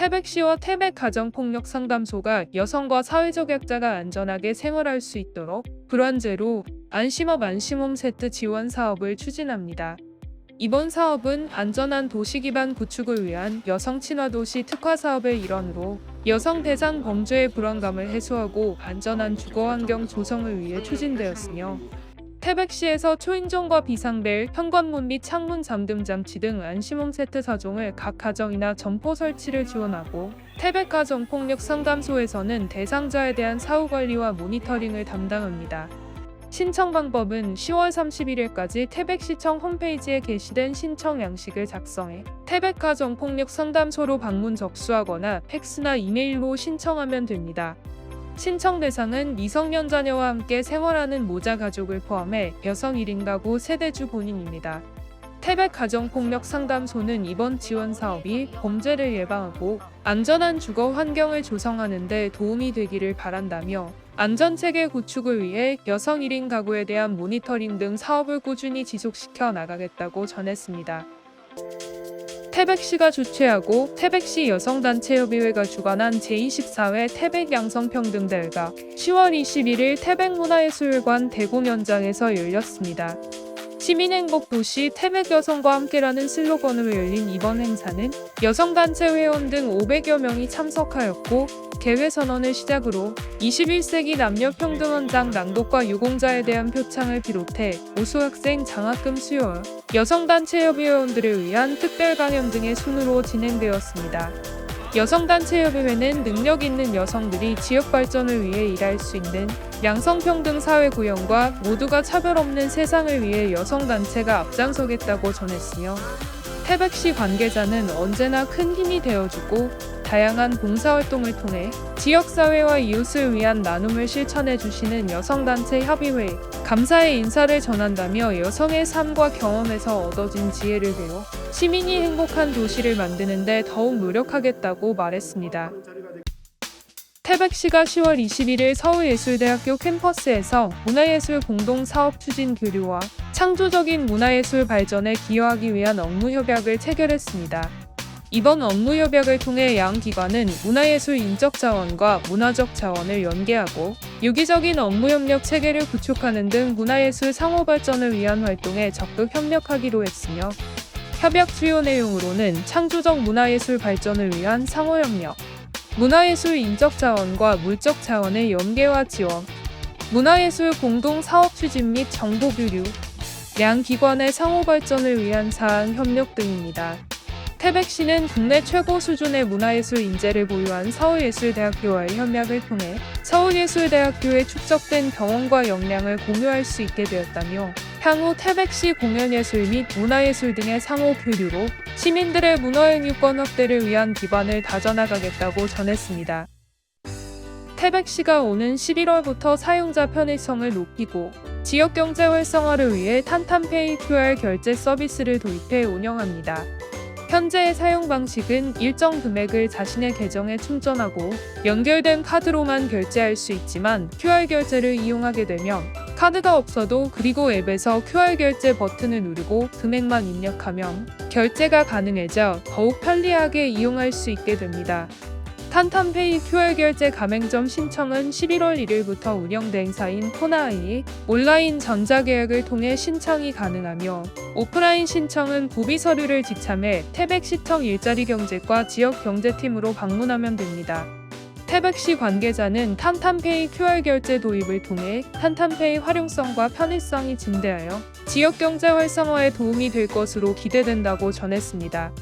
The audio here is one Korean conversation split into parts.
태백시와 태백 가정폭력 상담소가 여성과 사회적 약자가 안전하게 생활할 수 있도록 불완제로 안심업 안심홈 세트 지원 사업을 추진합니다. 이번 사업은 안전한 도시 기반 구축을 위한 여성 친화 도시 특화 사업의 일환으로 여성 대상 범죄의 불안감을 해소하고 안전한 주거 환경 조성을 위해 추진되었으며 태백시에서 초인종과 비상벨, 현관문 및 창문 잠금 장치 등 안심홈 세트 4종을 각 가정이나 점포 설치를 지원하고 태백 가정 폭력 상담소에서는 대상자에 대한 사후 관리와 모니터링을 담당합니다. 신청 방법은 10월 31일까지 태백시청 홈페이지에 게시된 신청 양식을 작성해 태백가정폭력 상담소로 방문 접수하거나 팩스나 이메일로 신청하면 됩니다. 신청 대상은 미성년 자녀와 함께 생활하는 모자 가족을 포함해 여성 1인 가구 세대주 본인입니다. 태백 가정폭력 상담소는 이번 지원 사업이 범죄를 예방하고 안전한 주거 환경을 조성하는 데 도움이 되기를 바란다며 안전체계 구축을 위해 여성 1인 가구에 대한 모니터링 등 사업을 꾸준히 지속시켜 나가겠다고 전했습니다. 태백시가 주최하고 태백시 여성단체협의회가 주관한 제24회 태백양성평등대회가 10월 21일 태백문화예술관 대공연장에서 열렸습니다. 시민행복 도시 태백 여성과 함께라는 슬로건으로 열린 이번 행사는 여성단체 회원 등 500여 명이 참석하였고 개회 선언을 시작으로 21세기 남녀 평등헌장 낭독과 유공자에 대한 표창을 비롯해 우수학생 장학금 수여, 여성단체협의회원들을 위한 특별 강연 등의 순으로 진행되었습니다. 여성단체협의회는 능력 있는 여성들이 지역 발전을 위해 일할 수 있는 양성평등 사회 구현과 모두가 차별 없는 세상을 위해 여성단체가 앞장서겠다고 전했으며 태백시 관계자는 언제나 큰 힘이 되어주고 다양한 봉사활동을 통해 지역사회와 이웃을 위한 나눔을 실천해 주시는 여성단체 협의회 감사의 인사를 전한다며 여성의 삶과 경험에서 얻어진 지혜를 배워 시민이 행복한 도시를 만드는데 더욱 노력하겠다고 말했습니다. 태백시가 10월 21일 서울예술대학교 캠퍼스에서 문화예술 공동사업 추진 교류와 창조적인 문화예술 발전에 기여하기 위한 업무 협약을 체결했습니다. 이번 업무협약을 통해 양 기관은 문화예술 인적 자원과 문화적 자원을 연계하고 유기적인 업무협력 체계를 구축하는 등 문화예술 상호 발전을 위한 활동에 적극 협력하기로 했으며 협약 주요 내용으로는 창조적 문화예술 발전을 위한 상호협력, 문화예술 인적 자원과 물적 자원의 연계와 지원, 문화예술 공동 사업 추진 및 정보 교류, 양 기관의 상호 발전을 위한 사안 협력 등입니다. 태백시는 국내 최고 수준의 문화예술 인재를 보유한 서울예술대학교와의 협약을 통해 서울예술대학교에 축적된 경험과 역량을 공유할 수 있게 되었다며 향후 태백시 공연예술 및 문화예술 등의 상호 교류로 시민들의 문화행유권 확대를 위한 기반을 다져나가겠다고 전했습니다. 태백시가 오는 11월부터 사용자 편의성을 높이고 지역 경제 활성화를 위해 탄탄페이 QR 결제 서비스를 도입해 운영합니다. 현재의 사용 방식은 일정 금액을 자신의 계정에 충전하고 연결된 카드로만 결제할 수 있지만 QR 결제를 이용하게 되면 카드가 없어도 그리고 앱에서 QR 결제 버튼을 누르고 금액만 입력하면 결제가 가능해져 더욱 편리하게 이용할 수 있게 됩니다. 탄탄페이 QR 결제 가맹점 신청은 11월 1일부터 운영된 행사인 코나아이 온라인 전자계약을 통해 신청이 가능하며 오프라인 신청은 구비 서류를 지참해 태백시청 일자리 경제과 지역 경제팀으로 방문하면 됩니다. 태백시 관계자는 탄탄페이 QR 결제 도입을 통해 탄탄페이 활용성과 편의성이 증대하여 지역 경제 활성화에 도움이 될 것으로 기대된다고 전했습니다.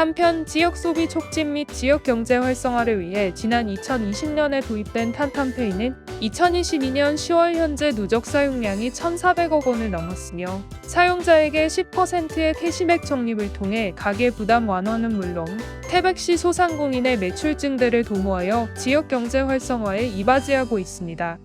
한편 지역 소비 촉진 및 지역 경제 활성화를 위해 지난 2020년에 도입된 탄탄페이는 2022년 10월 현재 누적 사용량이 1,400억 원을 넘었으며 사용자에게 10%의 캐시백 적립을 통해 가계 부담 완화는 물론 태백 시 소상공인의 매출 증대를 도모하여 지역 경제 활성화에 이바지하고 있습니다.